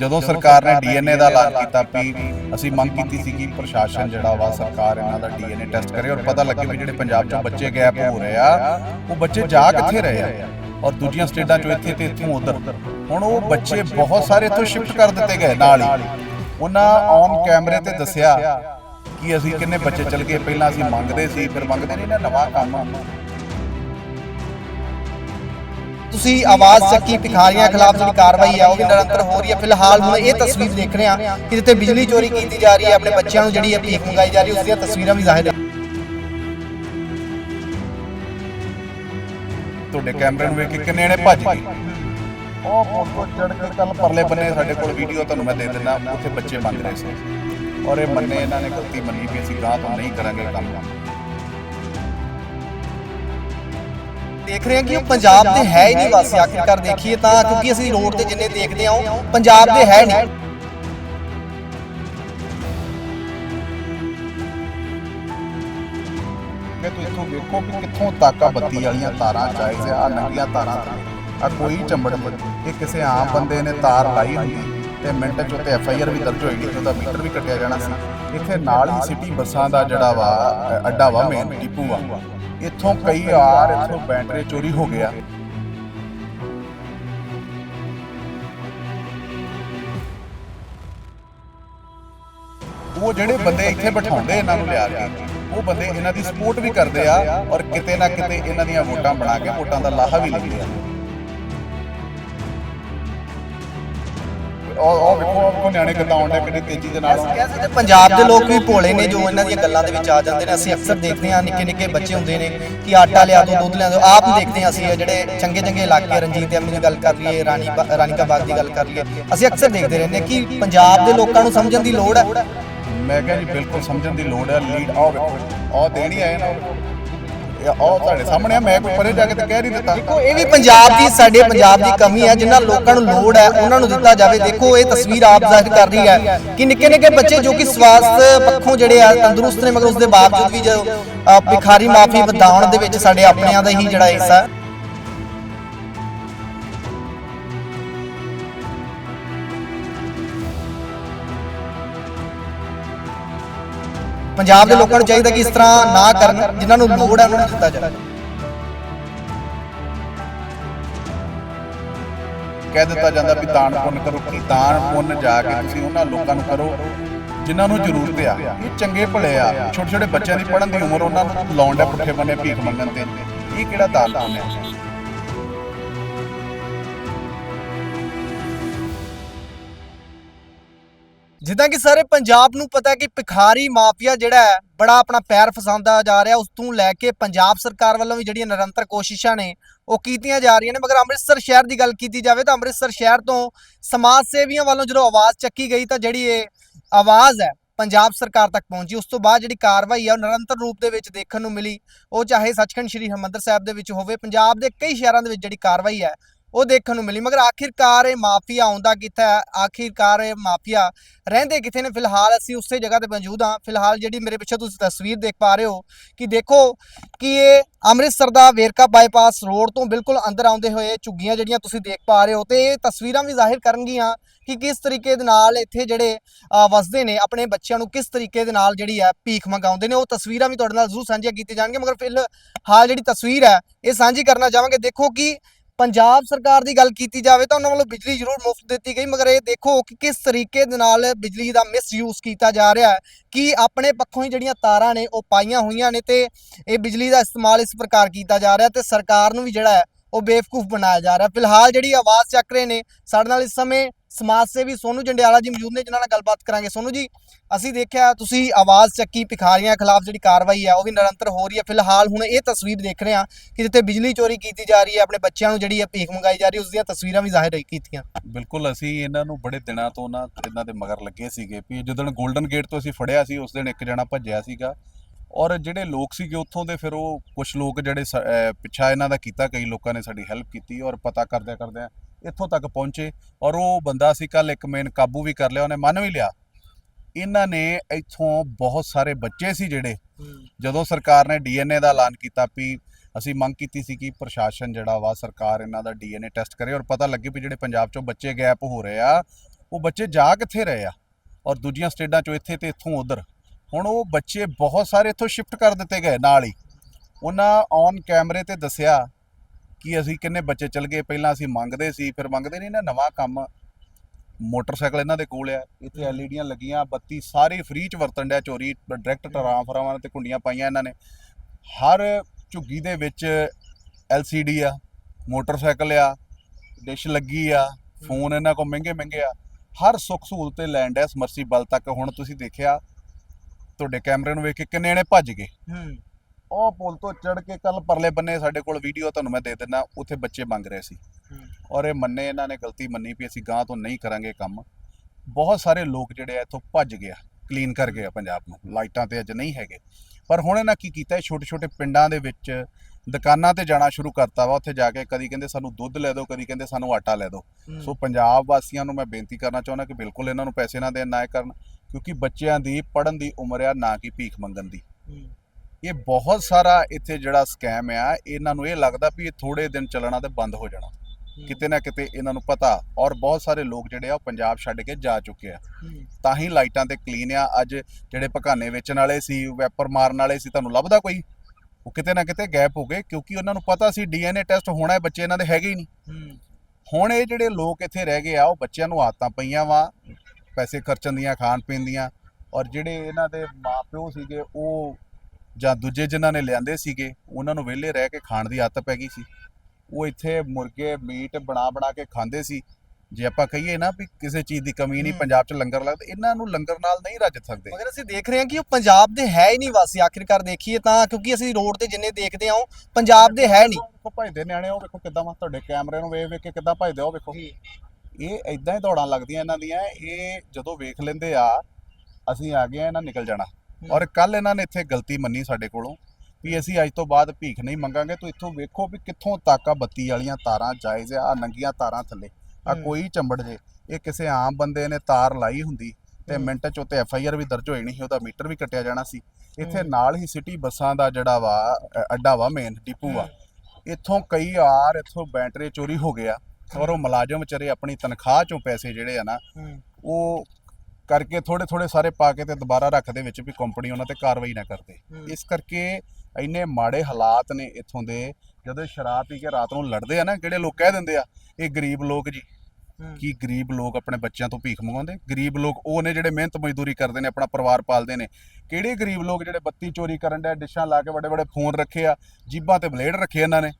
ਜਦੋਂ ਸਰਕਾਰ ਨੇ ਡੀਐਨਏ ਦਾ ਐਲਾਨ ਕੀਤਾ ਵੀ ਅਸੀਂ ਮੰਗ ਕੀਤੀ ਸੀ ਕਿ ਪ੍ਰਸ਼ਾਸਨ ਜਿਹੜਾ ਵਾ ਸਰਕਾਰ ਇਹਨਾਂ ਦਾ ਡੀਐਨਏ ਟੈਸਟ ਕਰੇ ਔਰ ਪਤਾ ਲੱਗੇ ਵੀ ਜਿਹੜੇ ਪੰਜਾਬ ਚੋਂ ਬੱਚੇ ਗੈਪ ਹੋ ਰਹੇ ਆ ਉਹ ਬੱਚੇ ਜਾ ਕਿੱਥੇ ਰਹੇ ਆ? ਔਰ ਦੂਜੀਆਂ ਸਟੇਟਾਂ ਚੋਂ ਇੱਥੇ ਤੇ ਇੱਥੋਂ ਉਧਰ। ਹੁਣ ਉਹ ਬੱਚੇ ਬਹੁਤ ਸਾਰੇ ਇੱਥੋਂ ਸ਼ਿਫਟ ਕਰ ਦਿੱਤੇ ਗਏ ਨਾਲ ਹੀ। ਉਹਨਾਂ ਔਨ ਕੈਮਰੇ ਤੇ ਦੱਸਿਆ ਕਿ ਅਸੀਂ ਕਿੰਨੇ ਬੱਚੇ ਚਲ ਗਏ ਪਹਿਲਾਂ ਅਸੀਂ ਮੰਗਦੇ ਸੀ ਫਿਰ ਮੰਗਦੇ ਨਹੀਂ ਨਾ ਨਵਾਂ ਕੰਮ ਤੁਸੀਂ ਆਵਾਜ਼ ਚੱਕੀ ਭਿਖਾਰੀਆਂ ਖਿਲਾਫ ਜਿਹੜੀ ਕਾਰਵਾਈ ਹੈ ਉਹ ਵੀ ਨਿਰੰਤਰ ਹੋ ਰਹੀ ਹੈ। ਫਿਲਹਾਲ ਹੁਣ ਇਹ ਤਸਵੀਰ ਦੇਖ ਰਹੇ ਹਾਂ ਕਿ ਜਿੱਥੇ ਬਿਜਲੀ ਚੋਰੀ ਕੀਤੀ ਜਾ ਰਹੀ ਹੈ ਆਪਣੇ ਬੱਚਿਆਂ ਨੂੰ ਜਿਹੜੀ ਹੈ ਭੀਖ ਮੰਗਾਈ ਜਾ ਰਹੀ ਹੈ ਉਸ ਦੀਆਂ ਤਸਵੀਰਾਂ ਵੀ ਜ਼ਾਹਿਰ ਹੈ। ਤੁਹਾਡੇ ਕੈਮਰੇ ਨੂੰ ਵੇਖ ਕੇ ਕਿੰਨੇ ਨੇ ਭੱਜ ਗਏ? ਉਹ ਫੋਟੋ ਚੜ ਕੇ ਕੱਲ ਪਰਲੇ ਬੰਨੇ ਸਾਡੇ ਕੋਲ ਵੀਡੀਓ ਤੁਹਾਨੂੰ ਮੈਂ ਦੇ ਦਿੰਦਾ ਉੱਥੇ ਬੱਚੇ ਮੰਗ ਰਹੇ ਸੀ। ਔਰ ਇਹ ਮੰਨੇ ਇਹਨਾਂ ਨੇ ਗਲਤੀ ਮੰਨੀ ਵੀ ਅਸੀਂ ਗਾਂ ਤੋਂ ਨਹੀਂ ਕਰਾਂਗੇ ਕੰਮ। ਦੇਖ ਰਹੇ ਹਾਂ ਕਿ ਉਹ ਪੰਜਾਬ ਦੇ ਹੈ ਹੀ ਨਹੀਂ ਵਾਸੀ ਆਖਿਰਕਾਰ ਦੇਖੀਏ ਤਾਂ ਕਿਉਂਕਿ ਅਸੀਂ ਰੋਡ ਤੇ ਜਿੰਨੇ ਦੇਖਦੇ ਹਾਂ ਉਹ ਪੰਜਾਬ ਦੇ ਹੈ ਨਹੀਂ। ਕਿ ਤੁਸੀਂ ਇੱਥੋਂ ਵੇਖੋ ਕਿ ਕਿੱਥੋਂ ਤੱਕ ਆ ਬੱਤੀ ਵਾਲੀਆਂ ਤਾਰਾਂ ਚਾਹੀਜ਼ ਆ ਨੰਗੀਆਂ ਤਾਰਾਂ ਆ ਕੋਈ ਚੰਬੜ ਇਹ ਕਿਸੇ ਆਮ ਬੰਦੇ ਨੇ ਤਾਰ ਲਾਈ ਹੁੰਦੀ ਤੇ ਮਿੰਟ ਚ ਉੱਤੇ ਐਫ ਆਈ ਆਰ ਵੀ ਦਰਜ ਹੋਏਗੀ ਤੇ ਉਹਦਾ ਮੀਟਰ ਵੀ ਕੱਟਿਆ ਜਾਣਾ ਸੀ। ਇੱਥੇ ਨਾਲ ਹੀ ਸਿਟੀ ਬੱਸਾਂ ਦਾ ਜਿਹੜਾ ਵਾ ਅੱਡਾ ਵਾ ਮੇਨ ਡਿਪੂ ਵਾ। ਇੱਥੋਂ ਕਈ ਵਾਰ ਇੱਥੋਂ ਬੈਟਰੀ ਚੋਰੀ ਹੋ ਗਿਆ। ਉਹ ਜਿਹੜੇ ਬੰਦੇ ਇੱਥੇ ਬਿਠਾਉਂਦੇ ਇਹਨਾਂ ਨੂੰ ਲਿਆ ਕੇ, ਉਹ ਬੰਦੇ ਇਹਨਾਂ ਦੀ ਸਪੋਰਟ ਵੀ ਕਰਦੇ ਆ ਔਰ ਕਿਤੇ ਨਾ ਕਿਤੇ ਇਹਨਾਂ ਦੀਆਂ ਵੋਟਾਂ ਬਣਾ ਕੇ ਵੋਟਾਂ ਦਾ ਲਾਹਾ ਵੀ ਲੈਂਦੇ ਆ। ਉਹ ਉਹ ਵੇਖੋ ਉਹ ਨਿਆਣੇ ਕਿੱਦਾਂ ਆਉਂਦੇ ਕਿੰਨੀ ਤੇਜ਼ੀ ਦੇ ਨਾਲ ਕਹਿ ਸਕਦੇ ਪੰਜਾਬ ਦੇ ਲੋਕ ਵੀ ਭੋਲੇ ਨੇ ਜੋ ਇਹਨਾਂ ਦੀਆਂ ਗੱਲਾਂ ਦੇ ਵਿੱਚ ਆ ਜਾਂਦੇ ਨੇ ਅਸੀਂ ਅਕਸਰ ਦੇਖਦੇ ਹਾਂ ਨਿੱਕੇ ਨਿੱਕੇ ਬੱਚੇ ਹੁੰਦੇ ਨੇ ਕਿ ਆਟਾ ਲਿਆ ਦੋ ਦੁੱਧ ਲਿਆ ਦੋ ਆਪ ਦੇਖਦੇ ਹਾਂ ਅਸੀਂ ਇਹ ਜਿਹੜੇ ਚੰਗੇ ਚੰਗੇ ਇਲਾਕੇ ਰਣਜੀਤ ਐਮ ਦੀ ਗੱਲ ਕਰ ਲਈਏ ਰਾਣੀ ਬਾ- ਰਾਣੀ ਕਾ ਬਾਗ ਦੀ ਗੱਲ ਕਰ ਲਈਏ ਅਸੀਂ ਅਕਸਰ ਦੇਖਦੇ ਰਹਿੰਦੇ ਹਾਂ ਕਿ ਪੰਜਾਬ ਦੇ ਲੋਕਾਂ ਨੂੰ ਸਮਝਣ ਦੀ ਲੋੜ ਹੈ। ਮੈਂ ਕਿਹਾ ਜੀ ਬਿਲਕੁਲ ਸਮਝਣ ਦੀ ਲੋੜ ਹੈ ਲੀਡ ਆਓ ਵੇਖੋ ਆਹ ਦੇਣ ਆਏ ਨਾ ਆਹ ਤੁਹਾਡੇ ਸਾਹਮਣੇ ਆ, ਮੈਂ ਕੋਈ ਪਰੇ ਜਾ ਕੇ ਤਾਂ ਕਹਿ ਨਹੀਂ ਦਿੱਤਾ। ਦੇਖੋ, ਇਹ ਵੀ ਪੰਜਾਬ ਦੀ, ਸਾਡੇ ਪੰਜਾਬ ਦੀ ਕਮੀ ਹੈ ਜਿਨ੍ਹਾਂ ਲੋਕਾਂ ਨੂੰ ਲੋੜ ਹੈ, ਉਹਨਾਂ ਨੂੰ ਦਿੱਤਾ ਜਾਵੇ। ਦੇਖੋ, ਇਹ ਤਸਵੀਰ ਆਪ ਜ਼ਾਹਿਰ ਕਰ ਰਹੀ ਹੈ ਕਿ ਨਿੱਕੇ ਨਿੱਕੇ ਬੱਚੇ ਜੋ ਕਿ ਸਵਾਸਥ ਪੱਖੋਂ ਜਿਹੜੇ ਆ, ਤੰਦਰੁਸਤ ਨੇ, ਮਗਰ ਉਸ ਦੇ ਬਾਵਜੂਦ ਵੀ ਜੋ ਭਿਖਾਰੀ ਮਾਫੀ ਵਧਾਉਣ ਦੇ ਵਿੱਚ ਸਾਡੇ ਆਪਣਿਆਂ ਦਾ ਹੀ ਜਿਹੜਾ ਹਿੱਸਾ ਪੰਜਾਬ ਦੇ ਲੋਕਾਂ ਨੂੰ ਚਾਹੀਦਾ ਕਿ ਇਸ ਤਰ੍ਹਾਂ ਨਾ ਕਰਨ ਜਿਨ੍ਹਾਂ ਨੂੰ ਲੋੜ ਹੈ, ਉਹਨਾਂ ਨੂੰ ਦਿੱਤਾ ਜਾਵੇ। ਕਹਿ ਦਿੱਤਾ ਜਾਂਦਾ ਵੀ ਦਾਨ ਪੁੰਨ ਕਰੋ, ਕੀ ਦਾਨ ਪੁੰਨ ਜਾ ਕੇ ਤੁਸੀਂ ਉਹਨਾਂ ਲੋਕਾਂ ਨੂੰ ਕਰੋ ਜਿਨ੍ਹਾਂ ਨੂੰ ਜ਼ਰੂਰਤ ਆ। ਇਹ ਚੰਗੇ ਭਲੇ ਆ। ਛੋਟੇ ਛੋਟੇ ਬੱਚਿਆਂ ਦੀ ਪੜ੍ਹਨ ਦੀ ਉਮਰ ਉਹਨਾਂ ਨੂੰ ਲਾਉਣ ਦਾ ਪੁੱਠੇ ਬੰਨੇ ਭੀਖ ਮੰਗਣ ਤੇ। ਇਹ ਕਿਹੜਾ ਦਾਨ ਪੁੰਨ ਹੈ? ਜਿੱਦਾਂ ਕਿ ਸਾਰੇ ਪੰਜਾਬ ਨੂੰ ਪਤਾ ਹੈ ਕਿ ਭਿਖਾਰੀ ਮਾਫੀਆ ਜਿਹੜਾ ਹੈ, ਬੜਾ ਆਪਣਾ ਪੈਰ ਫਸਾਉਂਦਾ ਜਾ ਰਿਹਾ, ਉਸ ਤੋਂ ਲੈ ਕੇ ਪੰਜਾਬ ਸਰਕਾਰ ਵੱਲੋਂ ਵੀ ਜਿਹੜੀਆਂ ਨਿਰੰਤਰ ਕੋਸ਼ਿਸ਼ਾਂ ਨੇ, ਉਹ ਕੀਤੀਆਂ ਜਾ ਰਹੀਆਂ ਨੇ। ਮਗਰ ਅੰਮ੍ਰਿਤਸਰ ਸ਼ਹਿਰ ਦੀ ਗੱਲ ਕੀਤੀ ਜਾਵੇ ਤਾਂ ਅੰਮ੍ਰਿਤਸਰ ਸ਼ਹਿਰ ਤੋਂ ਸਮਾਜ ਸੇਵੀਆਂ ਵੱਲੋਂ ਜਦੋਂ ਆਵਾਜ਼ ਚੱਕੀ ਗਈ ਤਾਂ ਜਿਹੜੀ ਇਹ ਆਵਾਜ਼ ਹੈ, ਪੰਜਾਬ ਸਰਕਾਰ ਤੱਕ ਪਹੁੰਚੀ। ਉਸ ਤੋਂ ਬਾਅਦ ਜਿਹੜੀ ਕਾਰਵਾਈ ਹੈ, ਉਹ ਨਿਰੰਤਰ ਰੂਪ ਦੇ ਵਿੱਚ ਦੇਖਣ ਨੂੰ ਮਿਲੀ। ਉਹ ਚਾਹੇ ਸੱਚਖੰਡ ਸ੍ਰੀ ਹਰਿਮੰਦਰ ਸਾਹਿਬ ਦੇ ਵਿੱਚ ਹੋਵੇ, ਪੰਜਾਬ ਦੇ ਕਈ ਸ਼ਹਿਰਾਂ ਦੇ ਵਿੱਚ ਜਿਹੜੀ ਕਾਰਵਾਈ ਹੈ ਉਹ ਦੇਖਣ ਨੂੰ ਮਿਲੀ ਮਗਰ ਆਖਿਰਕਾਰ ਇਹ ਮਾਫੀਆ ਆਉਂਦਾ ਕਿੱਥੇ ਆਖਿਰਕਾਰ ਇਹ ਮਾਫੀਆ ਰਹਿੰਦੇ ਕਿੱਥੇ ਨੇ? ਫਿਲਹਾਲ ਅਸੀਂ ਉਸੇ ਜਗ੍ਹਾ ਤੇ ਮੌਜੂਦ ਹਾਂ। ਫਿਲਹਾਲ ਜਿਹੜੀ ਮੇਰੇ ਪਿੱਛੇ ਤੁਸੀਂ ਤਸਵੀਰ ਦੇਖ ਪਾ ਰਹੇ ਹੋ ਕਿ ਦੇਖੋ ਕਿ ਇਹ ਅੰਮ੍ਰਿਤਸਰ ਦਾ ਵੇਰਕਾ ਬਾਈਪਾਸ ਰੋਡ ਤੋਂ ਬਿਲਕੁਲ ਅੰਦਰ ਆਉਂਦੇ ਹੋਏ ਝੁੱਗੀਆਂ ਜਿਹੜੀਆਂ ਤੁਸੀਂ ਦੇਖ ਪਾ ਰਹੇ ਹੋ ਤੇ ਇਹ ਤਸਵੀਰਾਂ ਵੀ ਜ਼ਾਹਿਰ ਕਰਨਗੀਆਂ ਕਿ ਕਿਸ ਤਰੀਕੇ ਦੇ ਨਾਲ ਇੱਥੇ ਜਿਹੜੇ ਅ, ਵਸਦੇ ਨੇ ਆਪਣੇ ਬੱਚਿਆਂ ਨੂੰ ਕਿਸ ਤਰੀਕੇ ਦੇ ਨਾਲ ਜਿਹੜੀ ਹੈ ਭੀਖ ਮੰਗਾਉਂਦੇ ਨੇ। ਉਹ ਤਸਵੀਰਾਂ ਵੀ ਤੁਹਾਡੇ ਨਾਲ ਜ਼ਰੂਰ ਸਾਂਝੀਆਂ ਕੀਤੀਆਂ ਜਾਣਗੀਆਂ ਮਗਰ ਫਿਲਹਾਲ ਜਿਹੜੀ ਤਸਵੀਰ ਹੈ ਇਹ ਸਾਂਝੀ ਕਰਨਾ ਚਾਹਾਂਗੇ। ਦੇਖੋ ਕਿ ਪੰਜਾਬ ਸਰਕਾਰ ਦੀ ਗੱਲ ਕੀਤੀ ਜਾਵੇ ਤਾਂ ਉਹਨਾਂ ਵੱਲੋਂ ਬਿਜਲੀ ਜ਼ਰੂਰ ਮੁਫਤ ਦਿੱਤੀ ਗਈ, ਮਗਰ ਇਹ ਦੇਖੋ ਕਿ ਕਿਸ ਤਰੀਕੇ ਦੇ ਨਾਲ ਬਿਜਲੀ ਦਾ ਮਿਸਯੂਜ਼ ਕੀਤਾ ਜਾ ਰਿਹਾ ਹੈ। ਕਿ ਆਪਣੇ ਪੱਖੋਂ ਹੀ ਜਿਹੜੀਆਂ ਤਾਰਾਂ ਨੇ ਉਹ ਪਾਈਆਂ ਹੋਈਆਂ ਨੇ ਤੇ ਇਹ ਬਿਜਲੀ ਦਾ ਇਸਤੇਮਾਲ ਇਸ ਪ੍ਰਕਾਰ ਕੀਤਾ ਜਾ ਰਿਹਾ ਤੇ ਸਰਕਾਰ ਨੂੰ ਵੀ ਜਿਹੜਾ ਹੈ ਉਹ ਬੇਵਕੂਫ ਬਣਾਇਆ ਜਾ ਰਿਹਾ। ਫਿਲਹਾਲ ਜਿਹੜੀ ਆਵਾਜ਼ ਚੱਕ ਰਹੇ ਨੇ, ਸਾਡੇ ਨਾਲ ਇਸ ਸਮੇਂ ਸਮਾਜ ਸੇਵੀ ਸੋਨੂ ਜੰਡਿਆਲਾ ਜੀ ਮੌਜੂਦ ਨੇ, ਜਿਨ੍ਹਾਂ ਨਾਲ ਗੱਲਬਾਤ ਕਰਾਂਗੇ। ਸੋਨੂ ਜੀ, ਅਸੀਂ ਦੇਖਿਆ ਤੁਸੀਂ ਆਵਾਜ਼ ਚੱਕੀ ਭਿਖਾਰੀਆਂ ਖਿਲਾਫ ਜਿਹੜੀ ਕਾਰਵਾਈ ਹੈ ਉਹ ਵੀ ਨਿਰੰਤਰ ਹੋ ਰਹੀ ਹੈ। ਫਿਲਹਾਲ ਹੁਣ ਇਹ ਤਸਵੀਰ ਦੇਖ ਰਹੇ ਹਾਂ ਕਿ ਜਿੱਥੇ ਬਿਜਲੀ ਚੋਰੀ ਕੀਤੀ ਜਾ ਰਹੀ ਹੈ, ਆਪਣੇ ਬੱਚਿਆਂ ਨੂੰ ਜਿਹੜੀ ਹੈ ਭੀਖ ਮੰਗਾਈ ਜਾ ਰਹੀ ਉਸ ਦੀਆਂ ਤਸਵੀਰਾਂ ਵੀ ਜ਼ਾਹਿਰ ਕੀਤੀਆਂ। ਬਿਲਕੁਲ, ਅਸੀਂ ਇਹਨਾਂ ਨੂੰ ਬੜੇ ਦਿਨਾਂ ਤੋਂ ਨਾ ਇਹਨਾਂ ਦੇ ਮਗਰ ਲੱਗੇ ਸੀਗੇ ਵੀ ਜਦੋਂ 골ਡਨ ਗੇਟ ਤੋਂ ਅਸੀਂ ਫੜਿਆ ਸੀ, ਉਸ ਦਿਨ ਇੱਕ ਜਣਾ ਭੱਜਿਆ ਸੀਗਾ। ਔਰ ਜਿਹੜੇ ਲੋਕ ਸੀਗੇ ਉੱਥੋਂ ਦੇ, ਫਿਰ ਉਹ ਕੁਝ ਲੋਕ ਜਿਹੜੇ ਪਿੱਛਾ ਇਹਨਾਂ ਦਾ ਕੀਤਾ, ਕਈ ਲੋਕਾਂ ਨੇ ਸਾਡੀ ਹੈਲਪ ਕੀਤੀ ਔਰ ਪਤਾ ਕਰਦਿਆਂ ਕਰਦਿਆਂ ਇੱਥੋਂ ਤੱਕ ਪਹੁੰਚੇ ਔਰ ਉਹ ਬੰਦਾ ਸੀ ਕੱਲ ਇੱਕ ਮੇਨ ਕਾਬੂ ਵੀ ਕਰ ਲਿਆ ਉਹਨੇ ਮੰਨ ਵੀ ਲਿਆ। ਇਹਨਾਂ ਨੇ ਇੱਥੋਂ ਬਹੁਤ ਸਾਰੇ ਬੱਚੇ ਸੀ ਜਿਹੜੇ ਜਦੋਂ ਸਰਕਾਰ ਨੇ ਡੀਐਨਏ ਦਾ ਐਲਾਨ ਕੀਤਾ ਵੀ ਅਸੀਂ ਮੰਗ ਕੀਤੀ ਸੀ ਕਿ ਪ੍ਰਸ਼ਾਸਨ ਜਿਹੜਾ ਵਾ ਸਰਕਾਰ ਇਹਨਾਂ ਦਾ ਡੀਐਨਏ ਟੈਸਟ ਕਰੇ ਔਰ ਪਤਾ ਲੱਗੇ ਵੀ ਜਿਹੜੇ ਪੰਜਾਬ ਚੋਂ ਬੱਚੇ ਗੈਪ ਹੋ ਰਹੇ ਆ ਉਹ ਬੱਚੇ ਜਾ ਕਿੱਥੇ ਰਹੇ ਆ? ਔਰ ਦੂਜੀਆਂ ਸਟੇਟਾਂ ਚੋਂ ਇੱਥੇ ਤੇ ਇੱਥੋਂ ਉਧਰ। ਹੁਣ ਉਹ ਬੱਚੇ ਬਹੁਤ ਸਾਰੇ ਇੱਥੋਂ ਸ਼ਿਫਟ ਕਰ ਦਿੱਤੇ ਗਏ ਨਾਲ ਹੀ। ਉਹਨਾਂ ਔਨ ਕੈਮਰੇ ਤੇ ਦੱਸਿਆ ਕਿ ਅਸੀਂ ਕਿੰਨੇ ਬੱਚੇ ਚਲ ਗਏ, ਪਹਿਲਾਂ ਅਸੀਂ ਮੰਗਦੇ ਸੀ, ਫਿਰ ਮੰਗਦੇ ਨਹੀਂ ਨਾ, ਨਵਾਂ ਕੰਮ ਮੋਟਰਸਾਈਕਲ ਇਹਨਾਂ ਦੇ ਕੋਲ ਆ, ਇੱਥੇ ਐਲਈਡੀਆਂ ਲੱਗੀਆਂ, ਬੱਤੀ ਸਾਰੇ ਫ੍ਰੀ ਚ ਵਰਤਣ ਡਿਆ ਚੋਰੀ ਡਾਇਰੈਕਟ ਟਰਾਂਸਫਾਰਮਰਾਂ ਤੇ ਕੁੰਡੀਆਂ ਪਾਈਆਂ ਇਹਨਾਂ ਨੇ। ਹਰ ਝੁੱਗੀ ਦੇ ਵਿੱਚ ਐਲਸੀਡੀ ਆ, ਮੋਟਰਸਾਈਕਲ ਆ, ਡਿਸ਼ ਲੱਗੀ ਆ, ਫੋਨ ਇਹਨਾਂ ਕੋਲ ਮਹਿੰਗੇ ਮਹਿੰਗੇ ਆ। ਹਰ ਸੁੱਖ ਸਹੂਲਤ ਤੇ ਲੈਂਡ ਐ ਸਮਰਸੀਬਲ ਤੱਕ। ਹੁਣ ਤੁਸੀਂ ਦੇਖਿਆ, ਤੁਹਾਡੇ ਕੈਮਰੇ ਨੂੰ ਵੇਖ ਕੇ ਕਿੰਨੇ ਨੇ ਭੱਜ ਗਏ। ਹੂੰ। ਉਹ ਪੁਲ ਤੋਂ ਚੜ ਕੇ ਕੱਲ ਪਰਲੇ ਬੰਨੇ ਸਾਡੇ ਕੋਲ ਵੀਡੀਓ ਤੁਹਾਨੂੰ ਮੈਂ ਦੇ ਦਿੰਦਾ ਉੱਥੇ ਬੱਚੇ ਮੰਗ ਰਹੇ ਸੀ। ਔਰ ਇਹ ਮੰਨੇ ਇਹਨਾਂ ਨੇ ਗਲਤੀ ਮੰਨੀ ਵੀ ਅਸੀਂ ਗਾਂ ਤੋਂ ਨਹੀਂ ਕਰਾਂਗੇ ਕੰਮ। ਬਹੁਤ ਸਾਰੇ ਲੋਕ ਜਿਹੜੇ ਆ ਇੱਥੋਂ ਭੱਜ ਗਏ ਆ ਕਲੀਨ ਕਰ ਗਏ ਆ ਪੰਜਾਬ ਨੂੰ। ਲਾਈਟਾਂ ਤੇ ਅੱਜ ਨਹੀਂ ਹੈਗੇ। ਪਰ ਹੁਣ ਇਹਨਾਂ ਕੀ ਕੀਤਾ ਛੋਟੇ ਛੋਟੇ ਪਿੰਡਾਂ ਦੇ ਵਿੱਚ ਦੁਕਾਨਾਂ ਤੇ ਜਾਣਾ ਸ਼ੁਰੂ ਕਰਤਾ ਵਾ। ਉੱਥੇ ਜਾ ਕੇ ਕਦੀ ਕਹਿੰਦੇ ਸਾਨੂੰ ਦੁੱਧ ਲੈ ਦਿਓ ਕਦੀ ਕਹਿੰਦੇ ਸਾਨੂੰ ਆਟਾ ਲੈ ਦਿਓ। ਸੋ ਪੰਜਾਬ ਵਾਸੀਆਂ ਨੂੰ ਮੈਂ ਬੇਨਤੀ ਕਰਨਾ ਚਾਹੁੰਦਾ ਕਿ ਬਿਲਕੁਲ ਇਹਨਾਂ ਨੂੰ ਪੈਸੇ ਨਾ ਦੇਣ ਨਾ ਕਰਨ। ਕਿਉਂਕਿ ਬੱਚਿਆਂ ਦੀ ਪੜਨ ਦੀ ਉਮਰ ਆ ਨਾ ਕਿ ਭੀਖ ਮੰਗਣ ਦੀ। ਇਹ ਬਹੁਤ ਸਾਰਾ ਇੱਥੇ ਜਿਹੜਾ ਸਕੈਮ ਆ ਇਹਨਾਂ ਨੂੰ ਇਹ ਲੱਗਦਾ ਵੀ ਇਹ ਥੋੜੇ ਦਿਨ ਚੱਲਣਾ ਤੇ ਬੰਦ ਹੋ ਜਾਣਾ। ਕਿਤੇ ਨਾ ਕਿਤੇ ਇਹਨਾਂ ਨੂੰ ਪਤਾ ਔਰ ਬਹੁਤ ਸਾਰੇ ਲੋਕ ਜਿਹੜੇ ਆ ਉਹ ਪੰਜਾਬ ਛੱਡ ਕੇ ਜਾ ਚੁੱਕੇ ਆ। ਤਾਂ ਹੀ ਲਾਈਟਾਂ ਤੇ ਕਲੀਨ ਆ। ਅੱਜ ਜਿਹੜੇ ਪਕਾਨੇ ਵੇਚਣ ਵਾਲੇ ਸੀ ਵੈਪਰ ਮਾਰਨ ਵਾਲੇ ਸੀ ਤੁਹਾਨੂੰ ਲੱਭਦਾ ਕੋਈ? ਉਹ ਕਿਤੇ ਨਾ ਕਿਤੇ ਗੈਪ ਹੋ ਗਏ ਕਿਉਂਕਿ ਉਹਨਾਂ ਨੂੰ ਪਤਾ ਸੀ ਡੀਐਨਏ ਟੈਸਟ ਹੋਣਾ ਹੈ ਬੱਚੇ ਇਹਨਾਂ ਦੇ ਹੈਗੇ ਹੀ ਨਹੀਂ। ਹੁਣ ਇਹ ਜਿਹੜੇ ਲੋਕ ਇੱਥੇ ਰਹਿ ਗਏ ਆ ਉਹ ਬੱਚਿਆਂ ਨੂੰ ਆਦਤਾਂ ਪਈਆਂ ਵਾ ਪੈਸੇ ਖਰਚਣ ਦੀਆਂ ਖਾਣ ਪੀਣ ਦੀਆਂ ਔਰ ਜਿਹੜੇ ਇਹਨਾਂ ਦੇ ਮਾਪਿਓ ਸੀਗੇ ਉਹ ਜਾਂ ਦੂਜੇ ਜਿਨ੍ਹਾਂ ਨੇ ਲਿਆਂਦੇ ਸੀਗੇ ਉਹਨਾਂ ਨੂੰ ਵਿਹਲੇ ਰਹਿ ਕੇ ਖਾਣ ਦੀ ਆਦਤ ਪੈ ਗਈ ਸੀ। ਉਹ ਇੱਥੇ ਮੁਰਗੇ ਮੀਟ ਬਣਾ ਬਣਾ ਕੇ ਖਾਂਦੇ ਸੀ। ਜੇ ਆਪਾਂ ਕਹੀਏ ਨਾ ਵੀ ਕਿਸੇ ਚੀਜ਼ ਦੀ ਕਮੀ ਨਹੀਂ। ਪੰਜਾਬ 'ਚ ਲੰਗਰ ਲੱਗਦਾ ਇਹਨਾਂ ਨੂੰ ਲੰਗਰ ਨਾਲ ਨਹੀਂ ਰੱਜ ਸਕਦੇ। ਮਗਰ ਅਸੀਂ ਦੇਖ ਰਹੇ ਹਾਂ ਕਿ ਉਹ ਪੰਜਾਬ ਦੇ ਹੈ ਹੀ ਨਹੀਂ ਵਾਸੀ ਆਖਿਰਕਾਰ ਦੇਖੀਏ ਤਾਂ ਕਿਉਂਕਿ ਅਸੀਂ ਰੋਡ ਤੇ ਜਿੰਨੇ ਦੇਖਦੇ ਹਾਂ ਉਹ ਪੰਜਾਬ ਦੇ ਹੈ ਨਹੀਂ। ਵੇਖੋ ਭਜਦੇ ਨਿਆਣੇ ਉਹ ਵੇਖੋ ਕਿੱਦਾਂ ਵਾ ਤੁਹਾਡੇ ਕੈਮਰੇ ਨੂੰ ਵੇਖ ਵੇਖ ਕੇ ਕਿੱਦਾਂ ਭਜਦੇ ਉਹ ਵੇਖੋ। ਇਹ ਐਦਾਂ ਹੀ ਦੌੜਾਂ ਲੱਗਦੀਆਂ ਇਹਨਾਂ ਦੀਆਂ ਇਹ ਜਦੋਂ ਵੇਖ ਲੈਂਦੇ ਆ ਅਸੀਂ ਆ ਗਏ ਇਹਨਾਂ ਨਿਕਲ ਜਾਣਾ। ਔਰ ਕੱਲ ਇਹਨਾਂ ਨੇ ਇੱਥੇ ਗਲਤੀ ਮੰਨੀ ਸਾਡੇ ਕੋਲੋਂ ਵੀ ਅਸੀਂ ਅੱਜ ਤੋਂ ਬਾਅਦ ਭੀਖ ਨਹੀਂ ਮੰਗਾਂਗੇ। ਤੋ ਇੱਥੋਂ ਵੇਖੋ ਵੀ ਕਿੱਥੋਂ ਤੱਕ ਆ ਬੱਤੀ ਵਾਲੀਆਂ ਤਾਰਾਂ ਜਾਇਜ਼ ਆ ਨੰਗੀਆਂ ਤਾਰਾਂ ਥੱਲੇ। ਆ। ਕੋਈ ਚੰਬੜ ਜੇ ਇਹ ਕਿਸੇ ਆਮ ਬੰਦੇ ਨੇ ਤਾਰ ਲਾਈ ਹੁੰਦੀ ਤੇ। ਮਿੰਟ ਚ ਉੱਤੇ ਐਫ ਆਈ ਆਰ ਵੀ ਦਰਜ ਹੋਈ ਨਹੀਂ ਉਹਦਾ ਮੀਟਰ ਵੀ ਕੱਟਿਆ ਜਾਣਾ ਸੀ। ਇੱਥੇ। ਨਾਲ ਹੀ ਸਿਟੀ ਬੱਸਾਂ ਦਾ ਜਿਹੜਾ ਵਾ ਅੱਡਾ ਵਾ ਮੇਨ ਡਿਪੂ ਵਾ। ਇੱਥੋਂ ਕਈ ਵਾਰ ਇੱਥੋਂ ਬੈਟਰੀ ਚੋਰੀ ਹੋ ਗਿਆ ਔਰ ਉਹ ਮੁਲਾਜ਼ਮ ਵਿਚਾਰੇ ਆਪਣੀ ਤਨਖਾਹ ਚੋਂ ਪੈਸੇ ਜਿਹੜੇ ਆ ਨਾ ਉਹ ਕਰਕੇ ਥੋੜੇ ਥੋੜੇ ਸਾਰੇ ਪਾ ਕੇ ਤੇ ਦੁਬਾਰਾ ਰੱਖਦੇ ਵਿੱਚ ਵੀ ਕੰਪਨੀ ਉਹਨਾਂ ਤੇ ਕਾਰਵਾਈ ਨਾ ਕਰਦੇ। ਇਸ ਕਰਕੇ ਇੰਨੇ ਮਾੜੇ ਹਾਲਾਤ ਨੇ ਇੱਥੋਂ ਦੇ ਜਦੋਂ ਸ਼ਰਾਬ ਪੀ ਕੇ ਰਾਤ ਨੂੰ ਲੜਦੇ ਆ ਨਾ ਕਿਹੜੇ ਲੋਕ ਕਹਿ ਦਿੰਦੇ ਆ ਇਹ ਗਰੀਬ ਲੋਕ ਜੀ। ਕੀ ਗਰੀਬ ਲੋਕ ਆਪਣੇ ਬੱਚਿਆਂ ਤੋਂ ਭੀਖ ਮੰਗਾਉਂਦੇ? ਗਰੀਬ ਲੋਕ ਉਹ ਨੇ ਜਿਹੜੇ ਮਿਹਨਤ ਮਜ਼ਦੂਰੀ ਕਰਦੇ ਨੇ ਆਪਣਾ ਪਰਿਵਾਰ ਪਾਲਦੇ ਨੇ। ਕਿਹੜੇ ਗਰੀਬ ਲੋਕ ਜਿਹੜੇ ਬੱਤੀ ਚੋਰੀ ਕਰਨ ਦੇ ਡਿਸ਼ਾਂ ਲਾ ਕੇ ਵੱਡੇ ਵੱਡੇ ਫੋਨ ਰੱਖੇ ਆ ਜੀਬਾਂ ਤੇ ਬਲੇਡ ਰੱਖੇ ਇਹਨਾਂ ਨੇ?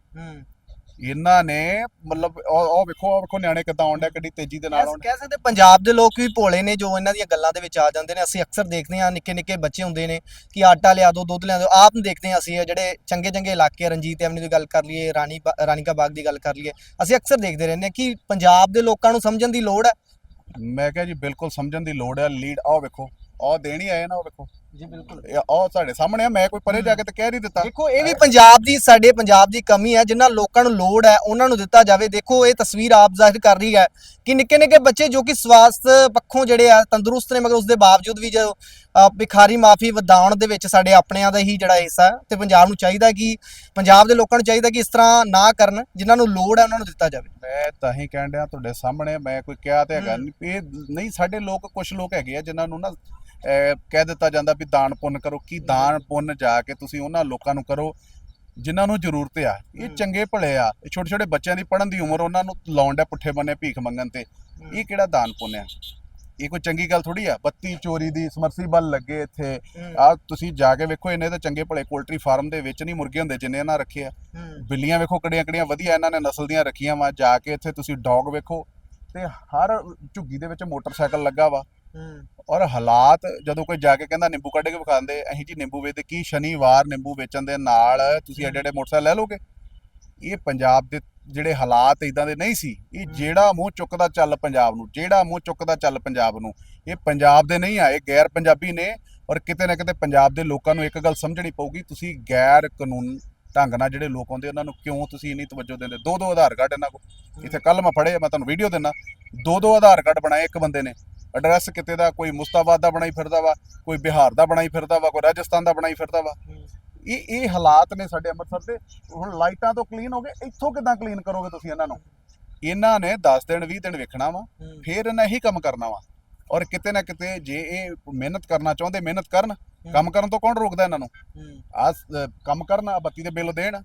ਇਹਨਾਂ ਨੇ ਮਤਲਬ ਉਹ ਵੇਖੋ ਉਹ ਵੇਖੋ ਨਿਆਣੇ ਕਿੱਦਾਂ ਆਉਂਦੇ ਕਿੱਡੀ ਤੇਜ਼ੀ ਦੇ ਨਾਲ ਆਉਂਦੇ ਕਹਿ ਸਕਦੇ ਪੰਜਾਬ ਦੇ ਲੋਕ ਵੀ ਭੋਲੇ ਨੇ ਜੋ ਇਹਨਾਂ ਦੀਆਂ ਗੱਲਾਂ ਦੇ ਵਿੱਚ ਆ ਜਾਂਦੇ ਨੇ। ਅਸੀਂ ਅਕਸਰ ਦੇਖਦੇ ਹਾਂ ਨਿੱਕੇ ਨਿੱਕੇ ਬੱਚੇ ਹੁੰਦੇ ਨੇ ਕਿ ਆਟਾ ਲਿਆ ਦਿਓ ਦੁੱਧ ਲਿਆ ਦਿਓ ਆਪ ਨੂੰ ਦੇਖਦੇ ਹਾਂ ਅਸੀਂ ਜਿਹੜੇ ਚੰਗੇ ਚੰਗੇ ਇਲਾਕੇ ਰਣਜੀਤ ਐਵਨਿਊ ਦੀ ਗੱਲ ਕਰ ਲਈਏ ਰਾਣੀ ਬਾ- ਰਾਣੀਕਾ ਬਾਗ ਦੀ ਗੱਲ ਕਰ ਲਈਏ। ਅਸੀਂ ਅਕਸਰ ਦੇਖਦੇ ਰਹਿੰਦੇ ਹਾਂ ਕਿ ਪੰਜਾਬ ਦੇ ਲੋਕਾਂ ਨੂੰ ਸਮਝਣ ਦੀ ਲੋੜ ਹੈ। ਮੈਂ ਕਿਹਾ ਜੀ ਬਿਲਕੁਲ ਸਮਝਣ ਦੀ ਲੋੜ ਹੈ। ਲੀਡ ਆਹ ਵੇਖੋ ਆਹ ਦੇਣੀ ਆਏ ਨਾ ਉਹ ਵੇਖੋ। ਜੀ ਬਿਲਕੁਲ। ਇਹ ਆਹ ਸਾਡੇ ਸਾਹਮਣੇ ਆ ਮੈਂ ਕੋਈ ਪਰੇ ਜਾ ਕੇ ਤੇ ਕਹਿ ਨਹੀਂ ਦਿੱਤਾ। ਦੇਖੋ ਇਹ ਵੀ ਪੰਜਾਬ ਦੀ ਸਾਡੇ ਪੰਜਾਬ ਦੀ ਕਮੀ ਹੈ ਜਿਨ੍ਹਾਂ ਲੋਕਾਂ ਨੂੰ ਲੋੜ ਹੈ ਉਹਨਾਂ ਨੂੰ ਦਿੱਤਾ ਜਾਵੇ। ਦੇਖੋ ਇਹ ਤਸਵੀਰ ਆਪ ਜ਼ਾਹਿਰ ਕਰ ਰਹੀ ਹੈ ਕਿ ਨਿੱਕੇ ਨਿੱਕੇ ਬੱਚੇ ਜੋ ਕਿ ਸਵਾਸਥ ਪੱਖੋਂ ਜਿਹੜੇ ਆ ਤੰਦਰੁਸਤ ਨੇ ਮਗਰ ਉਸ ਦੇ ਬਾਵਜੂਦ ਵੀ ਜੋ ਅ, ਭਿਖਾਰੀ ਮਾਫੀ ਵਧਾਉਣ ਦੇ ਵਿੱਚ ਸਾਡੇ ਆਪਣਿਆਂ ਦਾ ਹੀ ਜਿਹੜਾ ਹਿੱਸਾ ਹੈ ਤੇ ਪੰਜਾਬ ਨੂੰ ਚਾਹੀਦਾ ਕਿ ਪੰਜਾਬ ਦੇ ਲੋਕਾਂ ਨੂੰ ਚਾਹੀਦਾ ਕਿ ਇਸ ਤਰ੍ਹਾਂ ਨਾ ਕਰਨ ਜਿਨ੍ਹਾਂ ਨੂੰ ਲੋੜ ਹੈ ਉਹਨਾਂ ਨੂੰ ਦਿੱਤਾ ਜਾਵੇ। ਮੈਂ ਤਾਂ ਹੀ ਕਹਿਣ ਡਿਆ ਤੁਹਾਡੇ ਸਾਹਮਣੇ ਮੈਂ ਕੋਈ ਕਿਹਾ ਤੇ ਹੈਗਾ। ਨਹੀਂ। ਇਹ ਨਹੀਂ ਸਾਡੇ ਲੋਕ ਕੁਝ ਲੋਕ ਹੈਗੇ ਆ ਜਿਨ੍ਹਾਂ ਨੂੰ ਨਾ ਕਹਿ ਦਿੱਤਾ ਜਾਂਦਾ ਵੀ ਦਾਨ ਪੁੰਨ ਕਰੋ ਕੀ ਦਾਨ ਪੁੰਨ ਜਾ ਕੇ ਤੁਸੀਂ ਉਹਨਾਂ ਲੋਕਾਂ ਨੂੰ ਕਰੋ ਜਿਨ੍ਹਾਂ ਨੂੰ ਜ਼ਰੂਰਤ ਆ। ਇਹ ਹੂੰ। ਚੰਗੇ ਭਲੇ ਆ। ਇਹ ਛੋਟੇ ਛੋਟੇ ਬੱਚਿਆਂ ਦੀ ਪੜ੍ਹਨ ਦੀ ਉਮਰ ਉਹਨਾਂ ਨੂੰ ਲਾਉਣ ਦਾ ਪੁੱਠੇ ਬੰਨੇ ਭੀਖ ਮੰਗਣ ਤੇ। ਇਹ ਕਿਹੜਾ ਦਾਨ ਪੁੰਨ ਆ? ਇਹ ਕੋਈ ਚੰਗੀ ਗੱਲ ਥੋੜੀ ਆ? ਬੱਤੀ ਚੋਰੀ ਦੀ ਸਮਰਸੀਬਲ ਲੱਗੇ ਇੱਥੇ। ਆ ਤੁਸੀਂ ਜਾ ਕੇ ਵੇਖੋ ਇਹਨੇ ਤਾਂ ਚੰਗੇ ਭਲੇ ਪੋਲਟਰੀ ਫਾਰਮ ਦੇ ਵਿੱਚ ਨਹੀਂ ਮੁਰਗੇ ਹੁੰਦੇ ਜਿੰਨੇ ਇਹਨਾਂ ਰੱਖੇ ਆ। ਬਿੱਲੀਆਂ ਵੇਖੋ ਕਿਹੜੀਆਂ ਕਿਹੜੀਆਂ ਵਧੀਆ ਇਹਨਾਂ ਨੇ ਨਸਲ ਦੀਆਂ ਰੱਖੀਆਂ ਵਾ। ਜਾ ਕੇ ਇੱਥੇ ਤੁਸੀਂ ਡੌਗ ਵੇਖੋ ਤੇ ਹਰ ਝੁੱਗੀ ਦੇ ਵਿੱਚ ਮੋਟਰਸਾਈਕਲ ਲੱਗਾ ਵਾ। ਔਰ ਹਾਲਾਤ ਜਦੋਂ ਕੋਈ ਜਾ ਕੇ ਕਹਿੰਦਾ ਨਿੰਬੂ ਕੱਢ ਕੇ ਵਿਖਾਉਂਦੇ ਅਸੀਂ ਜੀ ਨਿੰਬੂ ਵੇਚਦੇ ਕੀ ਸ਼ਨੀਵਾਰ ਨਿੰਬੂ ਵੇਚਣ ਦੇ ਨਾਲ ਤੁਸੀਂ ਐਡੇ ਐਡੇ ਮੋਟਰਸਾਈਕਲ ਲੈ ਲੋਗੇ? ਇਹ ਪੰਜਾਬ ਦੇ ਜਿਹੜੇ ਹਾਲਾਤ ਇਦਾਂ ਦੇ ਨਹੀਂ ਸੀ। ਇਹ। ਜਿਹੜਾ ਮੂੰਹ ਚੁੱਕਦਾ ਚੱਲ ਪੰਜਾਬ ਨੂੰ ਜਿਹੜਾ ਮੂੰਹ ਚੁੱਕਦਾ ਚੱਲ ਪੰਜਾਬ ਨੂੰ ਇਹ ਪੰਜਾਬ ਦੇ ਨਹੀਂ ਆਏ ਗੈਰ ਪੰਜਾਬੀ ਨੇ ਔਰ ਕਿਤੇ ਨਾ ਕਿਤੇ ਪੰਜਾਬ ਦੇ ਲੋਕਾਂ ਨੂੰ ਇੱਕ ਗੱਲ ਸਮਝਣੀ ਪਊਗੀ ਤੁਸੀਂ ਗੈਰ ਕਾਨੂੰਨ ਢੰਗ ਨਾਲ ਜਿਹੜੇ ਲੋਕ ਆਉਂਦੇ ਉਹਨਾਂ ਨੂੰ ਕਿਉਂ ਤੁਸੀਂ ਇੰਨੀ ਤਵੱਜੋ ਦਿੰਦੇ? ਦੋ ਦੋ ਆਧਾਰ ਕਾਰਡ ਇਹਨਾਂ ਕੋਲ। ਇੱਥੇ ਕੱਲ ਮੈਂ ਫੜੇ ਮੈਂ ਤੁਹਾਨੂੰ ਵੀਡੀਓ ਦਿੰਦਾ। ਦੋ ਦੋ ਆਧਾਰ ਕਾਰਡ ਬਣਾਏ ਇੱਕ ਬੰਦੇ ਨੇ। ਐਡਰੈਸ ਕਿਤੇ ਦਾ ਕੋਈ ਮੁਸਤਾਬਾਦ ਦਾ ਬਣਾਈ ਫਿਰਦਾ ਵਾ ਕੋਈ ਬਿਹਾਰ ਦਾ ਬਣਾਈ ਫਿਰਦਾ ਵਾ ਕੋਈ ਰਾਜਸਥਾਨ ਦਾ ਬਣਾਈ ਫਿਰਦਾ ਵਾ। ਇਹ ਇਹ ਹਾਲਾਤ ਨੇ ਸਾਡੇ ਅੰਮ੍ਰਿਤਸਰ ਦੇ। ਹੁਣ ਲਾਈਟਾਂ ਤੋਂ ਕਲੀਨ ਹੋ ਗਏ ਇੱਥੋਂ ਕਿਦਾਂ ਕਲੀਨ ਕਰੋਗੇ ਤੁਸੀਂ ਇਹਨਾਂ ਨੂੰ? ਇਹਨਾਂ ਨੇ 10 ਦਿਨ 20 ਦਿਨ ਵੇਖਣਾ ਵਾ ਫਿਰ ਇਹਨਾਂ ਇਹੀ ਕੰਮ ਕਰਨਾ ਵਾ। ਔਰ ਕਿਤੇ ਨਾ ਕਿਤੇ ਜੇ ਇਹ ਮਿਹਨਤ ਕਰਨਾ ਚਾਹੁੰਦੇ ਮਿਹਨਤ ਕਰਨ ਕੰਮ ਕਰਨ ਤੋਂ ਕੌਣ ਰੋਕਦਾ ਇਹਨਾਂ ਨੂੰ? ਆ ਕੰਮ ਕਰਨ ਆ ਬੱਤੀ ਦੇ ਬਿੱਲ ਦੇਣ।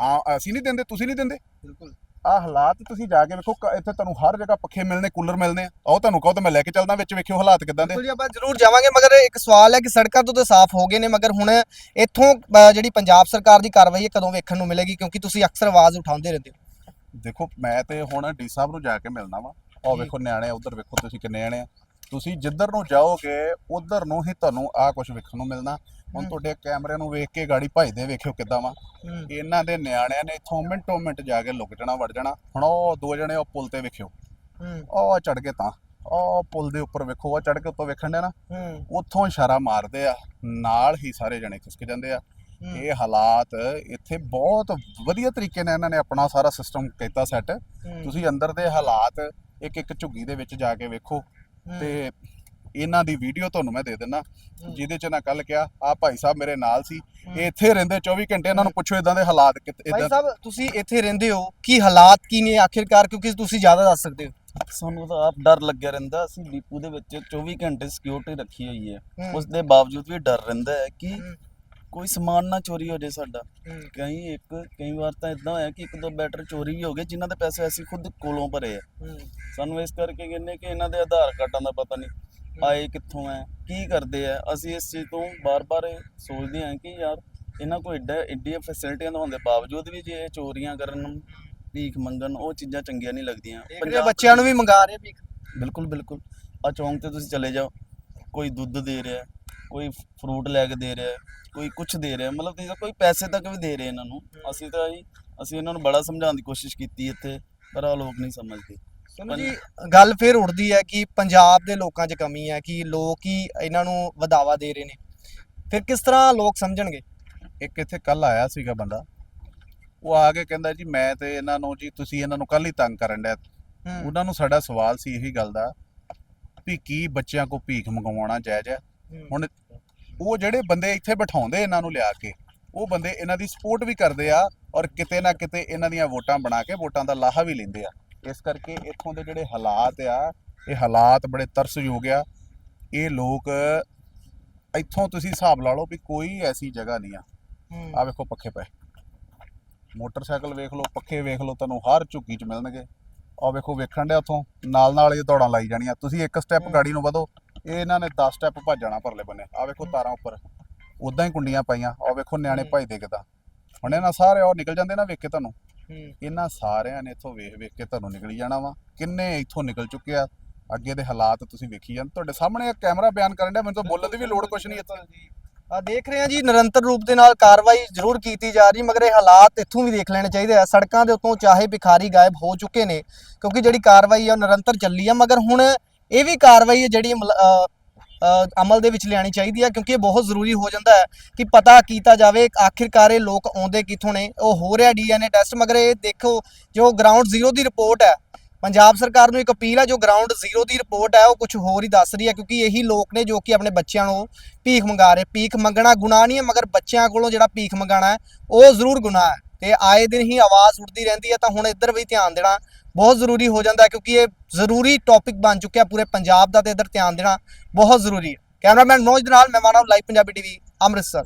ਆ ਅਸੀਂ ਨਹੀਂ ਦਿੰਦੇ ਤੁਸੀਂ ਨਹੀਂ ਦਿੰਦੇ। ਬਿਲਕੁਲ। ਆ ਹਾਲਾਤ ਤੁਸੀਂ ਜਾ ਕੇ ਵੇਖੋ ਕ- ਇੱਥੇ ਤੁਹਾਨੂੰ ਹਰ ਜਗ੍ਹਾ ਪੱਖੇ ਮਿਲਨੇ ਕੂਲਰ ਮਿਲਨੇ ਆ। ਆਓ ਤੁਹਾਨੂੰ ਕਹੋ ਤਾਂ ਮੈਂ ਲੈ ਕੇ ਚੱਲਦਾ ਵਿੱਚ ਵੇਖਿਓ ਹਾਲਾਤ ਕਿਦਾਂ ਦੇ। ਬਿਲਕੁਲ ਜੀ ਆਪਾਂ ਜ਼ਰੂਰ ਜਾਵਾਂਗੇ ਮਗਰ ਇੱਕ ਸਵਾਲ ਹੈ ਕਿ ਸੜਕਾਂ ਤੋਂ ਤਾਂ ਸਾਫ਼ ਹੋ ਗਏ ਨੇ ਮਗਰ ਹੁਣ ਇੱਥੋਂ ਅ, ਜਿਹੜੀ ਪੰਜਾਬ ਸਰਕਾਰ ਦੀ ਕਾਰਵਾਈ ਹੈ ਕਦੋਂ ਵੇਖਣ ਨੂੰ ਮਿਲੇਗੀ? ਕਿਉਂਕਿ ਤੁਸੀਂ ਅਕਸਰ ਆਵਾਜ਼ ਉਠਾਉਂਦੇ ਰਹਿੰਦੇ ਹੋ। ਦੇਖੋ ਮੈਂ ਤੇ ਹੁਣ ਡੀ ਸਾਹਿਬ ਨੂੰ ਜਾ ਕੇ ਮਿਲਣਾ ਵਾ। ਆਹ ਜੀ। ਵੇਖੋ ਨਿਆਣੇ ਉਧਰ ਵੇਖੋ ਤੁਸੀਂ ਕਿੰਨੇ ਨਿਆਣੇ ਆ। ਤੁਸੀਂ ਜਿੱਧਰ ਨੂੰ ਜਾਓਗੇ ਉਧਰ ਨੂੰ ਹੀ ਤੁਹਾਨੂੰ ਆ ਕੁਝ ਵੇਖਣ ਨੂੰ ਮਿਲਣਾ। ਹੁਣ। ਤੁਹਾਡੇ ਕੈਮਰੇ ਨੂੰ ਵੇਖ ਕੇ ਗਾੜੀ ਭਜਦੇ ਵੇਖਿਓ ਕਿੱਦਾਂ ਵਾ। ਇਹਨਾਂ ਦੇ ਨਿਆਣਿਆਂ ਨੇ ਇੱਥੋਂ ਮਿੰਟੋ ਮਿੰਟ ਜਾ ਕੇ ਲੁਕ ਜਾਣਾ ਵੜ ਜਾਣਾ। ਹੁਣ ਉਹ ਦੋ ਜਣੇ ਉਹ ਪੁਲ ਤੇ ਵੇਖਿਓ। ਉਹ ਚੜ ਕੇ ਤਾਂ। ਉਹ ਪੁਲ ਦੇ ਉੱਪਰ ਵੇਖੋ ਉਹ ਚੜ ਕੇ ਉੱਤੋਂ ਵੇਖਣ ਦੇ ਨਾ। ਉੱਥੋਂ ਇਸ਼ਾਰਾ ਮਾਰਦੇ ਆ। ਨਾਲ ਹੀ ਸਾਰੇ ਜਣੇ ਖਿਸਕ ਜਾਂਦੇ ਆ। ਇਹ ਹਾਲਾਤ ਇੱਥੇ ਬਹੁਤ ਵਧੀਆ ਤਰੀਕੇ ਨਾਲ ਇਹਨਾਂ ਨੇ ਆਪਣਾ ਸਾਰਾ ਸਿਸਟਮ ਕੀਤਾ ਸੈੱਟ ਤੁਸੀਂ ਅੰਦਰ ਦੇ ਹਾਲਾਤ ਇੱਕ ਇੱਕ ਝੁੱਗੀ ਦੇ ਵਿੱਚ ਜਾ ਕੇ ਵੇਖੋ। ਤੇ ਇਹਨਾਂ ਦੀ ਵੀਡੀਓ ਤੁਹਾਨੂੰ ਮੈਂ ਦੇ ਦਿੰਦਾ ਜਿਹਦੇ ਚ ਨਾ ਕੱਲ ਕਿਹਾ ਆ ਭਾਈ ਸਾਹਿਬ ਮੇਰੇ ਨਾਲ ਸੀ। ਇਹ ਇੱਥੇ ਰਹਿੰਦੇ 24 ਘੰਟੇ ਇਹਨਾਂ ਨੂੰ ਪੁੱਛੋ ਇਦਾਂ ਦੇ ਹਾਲਾਤ ਕਿਤ- ਭਾਈ ਸਾਹਿਬ ਤੁਸੀਂ ਇੱਥੇ ਰਹਿੰਦੇ ਹੋ ਕੀ ਹਾਲਾਤ ਕੀ ਨੇ ਆਖਿਰਕਾਰ? ਕਿਉਂਕਿ ਤੁਸੀਂ ਜ਼ਿਆਦਾ ਦੱਸ ਸਕਦੇ ਹੋ। ਸਾਨੂੰ ਤਾਂ ਆਪ ਡਰ ਲੱਗਿਆ ਰਹਿੰਦਾ ਅਸੀਂ ਡੀਪੂ ਦੇ ਵਿੱਚ 24 ਘੰਟੇ ਸਿਕਿਉਰਿਟੀ ਰੱਖੀ ਹੋਈ ਹੈ। ਉਸ ਦੇ ਬਾਵਜੂਦ ਵੀ ਡਰ ਰਹਿੰਦਾ ਹੈ ਕਿ। ਕੋਈ ਸਮਾਨ ਨਾ ਚੋਰੀ ਹੋ ਜਾਏ ਸਾਡਾ। ਕਈ ਇੱਕ ਕਈ ਵਾਰ ਤਾਂ ਇਦਾਂ ਹੋਇਆ ਕਿ ਇੱਕ ਦੋ ਬੈਟਰ ਚੋਰੀ ਵੀ ਹੋ ਗਏ ਜਿਨ੍ਹਾਂ ਦੇ ਪੈਸੇ ਅਸੀਂ ਖੁਦ ਕੋਲੋਂ ਭਰੇ ਆ। ਸਾਨੂੰ ਇਸ ਕਰਕੇ ਕਹਿੰਦੇ ਕਿ ਇਹਨਾਂ ਦੇ ਆਧਾਰ ਕਾਰਡਾਂ ਦਾ ਪਤਾ ਨਹੀਂ। ਆਏ ਕਿੱਥੋਂ ਹੈ ਕੀ ਕਰਦੇ ਆ ਅਸੀਂ ਇਸ ਚੀਜ਼ ਤੋਂ ਬਾਰ-ਬਾਰ ਸੋਚਦੇ ਹਾਂ ਕਿ ਯਾਰ ਇਹਨਾਂ ਕੋਲ ਏਡਾ ਏਡੀਆਂ ਫੈਸਿਲਿਟੀਆਂ ਹੋਣ ਦੇ ਬਾਵਜੂਦ ਵੀ ਜੇ ਇਹ ਚੋਰੀਆਂ ਕਰਨ ਭੀਖ ਮੰਗਣ ਉਹ ਚੀਜ਼ਾਂ ਚੰਗੀਆਂ ਨਹੀਂ ਲੱਗਦੀਆਂ। ਪੰਜਾਬ ਬੱਚਿਆਂ ਨੂੰ ਵੀ ਮੰਗਾ ਰਹੇ ਭੀਖ। ਬਿਲਕੁਲ ਬਿਲਕੁਲ। ਆ ਚੌਂਕ ਤੇ ਤੁਸੀਂ ਚਲੇ ਜਾਓ ਕੋਈ ਦੁੱਧ ਦੇ ਰਿਹਾ ਕੋਈ ਫਰੂਟ ਲੈ ਕੇ ਦੇ ਰਿਹਾ ਕੋਈ ਕੁਝ ਦੇ ਰਿਹਾ ਮਤਲਬ ਤੁਸੀਂ ਕੋਈ ਪੈਸੇ ਤੱਕ ਵੀ ਦੇ ਰਹੇ ਇਹਨਾਂ ਨੂੰ। ਅਸੀਂ ਤਾਂ ਜੀ ਅਸੀਂ ਇਹਨਾਂ ਨੂੰ ਬੜਾ ਸਮਝਾਉਣ ਦੀ ਕੋਸ਼ਿਸ਼ ਕੀਤੀ ਇੱਥੇ ਪਰ ਆ ਲੋਕ ਨਹੀਂ ਸਮਝਦੇ। ਸੁਣੋ ਜੀ ਗੱਲ ਫੇਰ ਉੱਠਦੀ ਹੈ ਕਿ ਪੰਜਾਬ ਦੇ ਲੋਕਾਂ 'ਚ ਕਮੀ ਹੈ ਕਿ ਲੋਕ ਹੀ ਇਹਨਾਂ ਨੂੰ ਵਧਾਵਾ ਦੇ ਰਹੇ ਨੇ। ਫਿਰ ਕਿਸ ਤਰ੍ਹਾਂ ਲੋਕ ਸਮਝਣਗੇ? ਇੱਕ ਇੱਥੇ ਕੱਲ ਆਇਆ ਸੀਗਾ ਬੰਦਾ। ਉਹ ਆ ਕੇ ਕਹਿੰਦਾ ਜੀ ਮੈਂ ਤੇ ਇਹਨਾਂ ਨੂੰ ਜੀ ਤੁਸੀਂ ਇਹਨਾਂ ਨੂੰ ਕੱਲ ਹੀ ਤੰਗ ਕਰਨ ਡਿਆ। ਉਹਨਾਂ ਨੂੰ ਸਾਡਾ ਸਵਾਲ ਸੀ ਇਹੀ ਗੱਲ ਦਾ ਵੀ ਕੀ ਬੱਚਿਆਂ ਕੋ ਭੀਖ ਮੰਗਵਾਉਣਾ ਜਾਇਜ਼ ਹੈ। ਹੁਣ ਉਹ ਜਿਹੜੇ ਬੰਦੇ ਇੱਥੇ ਬਿਠਾਉਂਦੇ ਇਹਨਾਂ ਨੂੰ ਲਿਆ ਕੇ ਉਹ ਬੰਦੇ ਇਹਨਾਂ ਦੀ ਸਪੋਰਟ ਵੀ ਕਰਦੇ ਆ ਔਰ ਕਿਤੇ ਨਾ ਕਿਤੇ ਇਹਨਾਂ ਦੀਆਂ ਵੋਟਾਂ ਬਣਾ ਕੇ ਵੋਟਾਂ ਦਾ ਲਾਹਾ ਵੀ ਲੈਂਦੇ ਆ। ਇਸ ਕਰਕੇ ਇੱਥੋਂ ਦੇ ਜਿਹੜੇ ਹਾਲਾਤ ਆ ਇਹ ਹਾਲਾਤ ਬੜੇ ਤਰਸਯੋਗ ਆ। ਇਹ ਲੋਕ ਇੱਥੋਂ ਤੁਸੀਂ ਹਿਸਾਬ ਲਾ ਲਓ ਵੀ ਕੋਈ ਐਸੀ ਜਗ੍ਹਾ ਨਹੀਂ ਆ। ਆ ਵੇਖੋ ਪੱਖੇ ਪਏ। ਮੋਟਰਸਾਈਕਲ ਵੇਖ ਲਓ ਪੱਖੇ ਵੇਖ ਲਓ ਤੁਹਾਨੂੰ ਹਰ ਝੁੱਗੀ 'ਚ ਮਿਲਣਗੇ। ਆ ਵੇਖੋ ਵੇਖਣ ਡਿਆ ਉਥੋਂ। ਨਾਲ ਨਾਲ ਇਹ ਦੌੜਾਂ ਲਾਈ ਜਾਣੀਆਂ। ਤੁਸੀਂ ਇੱਕ ਸਟੈਪ। ਗਾੜੀ ਨੂੰ ਵਧੋ। ਇਹ ਇਹਨਾਂ ਨੇ 10 ਸਟੈਪ ਭੱਜ ਜਾਣਾ ਪਰਲੇ ਬੰਨੇ। ਆ ਵੇਖੋ ਤਾਰਾਂ ਉੱਪਰ। ਉਦਾਂ ਹੀ ਕੁੰਡੀਆਂ ਪਾਈਆਂ। ਆ ਵੇਖੋ ਨਿਆਣੇ। ਭੱਜਦੇ ਕਿਦਾਂ। ਹੁਣ ਇਹਨਾਂ ਸਾਰੇ ਉਹ ਨਿਕਲ ਜਾਂਦੇ ਨਾ ਵੇਖ ਕੇ ਤੁਹਾਨੂੰ। ਇਹਨਾਂ ਸਾਰਿਆਂ ਨੇ ਇੱਥੋਂ ਵੇਖ ਵੇਖ ਕੇ ਤੁਹਾਨੂੰ ਨਿਕਲੀ ਜਾਣਾ ਵਾ। ਕਿੰਨੇ ਇੱਥੋਂ ਨਿਕਲ ਚੁੱਕੇ ਆ? ਅੱਗੇ ਦੇ ਹਾਲਾਤ ਤੁਸੀਂ ਵੇਖੀ ਜਾਂਦੇ ਤੁਹਾਡੇ ਸਾਹਮਣੇ ਇੱਕ ਕੈਮਰਾ ਬਿਆਨ ਕਰਨ ਡਿਆ ਮੈਨੂੰ ਤਾਂ ਬੋਲਣ ਦੀ ਵੀ ਲੋੜ ਕੁਛ ਨਹੀਂ ਇੱਥੇ। ਆ ਦੇਖ ਰਹੇ ਹਾਂ ਜੀ ਨਿਰੰਤਰ ਰੂਪ ਦੇ ਨਾਲ ਕਾਰਵਾਈ ਜ਼ਰੂਰ ਕੀਤੀ ਜਾ ਰਹੀ ਮਗਰ ਇਹ ਹਾਲਾਤ ਇੱਥੋਂ ਵੀ ਦੇਖ ਲੈਣੇ ਚਾਹੀਦੇ ਆ। ਸੜਕਾਂ ਦੇ ਉੱਤੋਂ ਚਾਹੇ ਭਿਖਾਰੀ ਗਾਇਬ ਹੋ ਚੁੱਕੇ ਨੇ ਕਿਉਂਕਿ ਜਿਹੜੀ ਕਾਰਵਾਈ ਆ ਉਹ ਨਿਰੰਤਰ ਚੱਲੀ ਆ। ਮਗਰ ਹੁਣ ਇਹ ਵੀ ਕਾਰਵਾਈ ਹੈ ਜਿਹੜੀ ਅਮਲ- ਦੇ ਵਿੱਚ ਲਿਆਣੀ ਚਾਹੀਦੀ ਹੈ ਕਿਉਂਕਿ ਇਹ ਬਹੁਤ ਜ਼ਰੂਰੀ ਹੋ ਜਾਂਦਾ ਹੈ ਕਿ ਪਤਾ ਕੀਤਾ ਜਾਵੇ ਆਖਿਰਕਾਰ ਇਹ ਲੋਕ ਆਉਂਦੇ ਕਿੱਥੋਂ ਨੇ। ਉਹ ਹੋ ਰਿਹਾ ਡੀਐਨਏ ਟੈਸਟ, ਮਗਰ ਇਹ ਦੇਖੋ ਜੋ ਗਰਾਊਂਡ ਜ਼ੀਰੋ ਦੀ ਰਿਪੋਰਟ ਹੈ, ਪੰਜਾਬ ਸਰਕਾਰ ਨੂੰ ਇੱਕ ਅਪੀਲ ਹੈ ਜੋ ਗਰਾਊਂਡ ਜ਼ੀਰੋ ਦੀ ਰਿਪੋਰਟ ਹੈ, ਉਹ ਕੁਝ ਹੋਰ ਹੀ ਦੱਸ ਰਹੀ ਹੈ, ਕਿਉਂਕਿ ਇਹੀ ਲੋਕ ਨੇ ਜੋ ਕਿ ਆਪਣੇ ਬੱਚਿਆਂ ਨੂੰ ਭੀਖ ਮੰਗਾ ਰਹੇ। ਭੀਖ ਮੰਗਣਾ ਗੁਨਾਹ ਨਹੀਂ ਹੈ, ਮਗਰ ਬੱਚਿਆਂ ਕੋਲੋਂ ਜਿਹੜਾ ਭੀਖ ਮੰਗਾਣਾ ਹੈ, ਉਹ ਜ਼ਰੂਰ ਗੁਨਾਹ ਹੈ। ਤੇ ਆਏ ਦਿਨ ਹੀ ਆਵਾਜ਼ ਉੱਠਦੀ ਰਹਿੰਦੀ ਹੈ, ਤਾਂ ਹੁਣ ਇੱਧਰ ਵੀ ਧਿਆਨ ਦੇਣਾ ਬਹੁਤ ਜ਼ਰੂਰੀ ਹੋ ਜਾਂਦਾ ਕਿਉਂਕਿ ਇਹ ਜ਼ਰੂਰੀ ਟੌਪਿਕ ਬਣ ਚੁੱਕਿਆ ਪੂਰੇ ਪੰਜਾਬ ਦਾ ਤੇ ਇੱਧਰ ਧਿਆਨ ਦੇਣਾ ਬਹੁਤ ਜ਼ਰੂਰੀ ਹੈ। ਕੈਮਰਾਮੈਨ ਮਨੋਜ ਦੇ ਨਾਲ, ਮੈਂ ਮਾਨਵ ਲਾਈਵ ਪੰਜਾਬੀ ਟੀਵੀ ਅੰਮ੍ਰਿਤਸਰ।